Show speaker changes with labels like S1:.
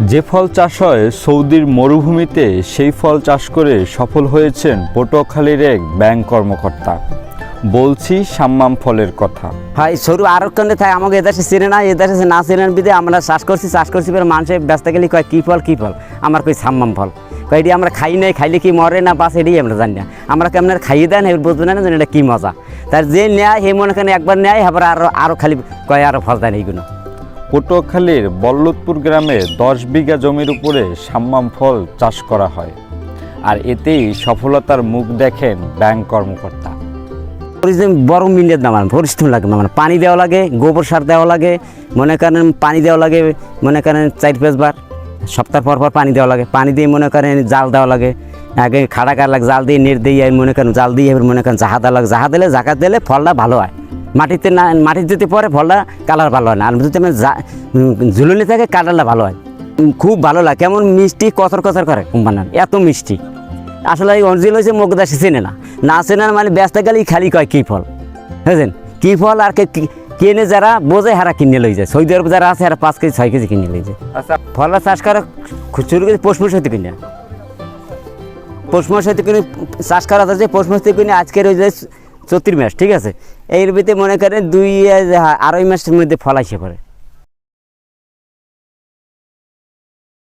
S1: যে ফল চাষ হয় সৌদির মরুভূমিতে, সেই ফল চাষ করে সফল হয়েছেন পটুয়াখালীর এক ব্যাংক কর্মকর্তা। বলছি সাম্মাম ফলের কথা।
S2: ভাই, সরু আরও কেন্দ্রে থাকে? আমাকে এদেশে চিনে না, এদেশে না চিনেন বিদে আমরা চাষ করছি চাষ করছি এবার মানুষের ব্যস্ত গেলে কয়, কী ফল কী ফল? আমার কই সাম্মাম ফল। কয়, এটি আমরা খাই নাই, খাইলে কি মরে না বাস এটাই আমরা জানি না। আমরা কেমন খাইয়ে দেন এবার বুঝতে না এটা কী মজা। তার যে নেয় হে মনে করেন একবার নেয় আবার আরও আরও খালি কয় আরও ফল দেন এইগুলো।
S1: পটুয়াখালীর বল্লতপুর গ্রামে দশ বিঘা জমির উপরে সাম্মাম ফল চাষ করা হয়। আর এতেই সফলতার মুখ দেখেন ব্যাংক কর্মকর্তা।
S2: বড় মিলিয়ে দাম পরিশ্রম লাগে মানে পানি দেওয়া লাগে, গোবর সার দেওয়া লাগে, মনে করেন পানি দেওয়া লাগে, মনে করেন চার পাঁচবার সপ্তাহ পর পর পানি দেওয়া লাগে, পানি দিয়ে মনে করেন জাল দেওয়া লাগে, আগে খাড়া কার লাগে, জাল দিয়ে নেট দিয়ে মনে করেন, জাল দিয়ে মনে করেন জাহা দেওয়া লাগে, জাহা দিলে জাকাত দিলে ফলটা ভালো হয়। মাটিতে না মাটিতে যদি পরে ফলটা কালার ভালো হয় না। আর যদি আমি ঝুলনি থাকে কালারটা ভালো হয়। খুব ভালো লাগে। কেমন মিষ্টি কচর কচর করে বানান এত মিষ্টি। আসলে এই অরিজিনাল হয়েছে মুখদাসী চেনে না। না চেনে মানে ব্যস্ত গেলেই খালি কয় কী ফল। বুঝলেন? কী ফল আর কে কিনে যারা বোঝে হারা কিনে লই যায়। সৌদি আরব যারা আছে হারা পাঁচ কেজি ছয় কেজি কিনে লই যায়।
S1: আচ্ছা।
S2: ফলের চাষ করা শুরু করে পৌষ মাস কিনে। পৌষ মাস কিনে চাষ করা হচ্ছে পৌষ মাস থেকে কিনে। আজকের ওই যে চৌত্রিশ মাস, ঠিক আছে? এর ভিতরে মনে করেন দুই আড়াই মাসের মধ্যে ফল আসে পড়ে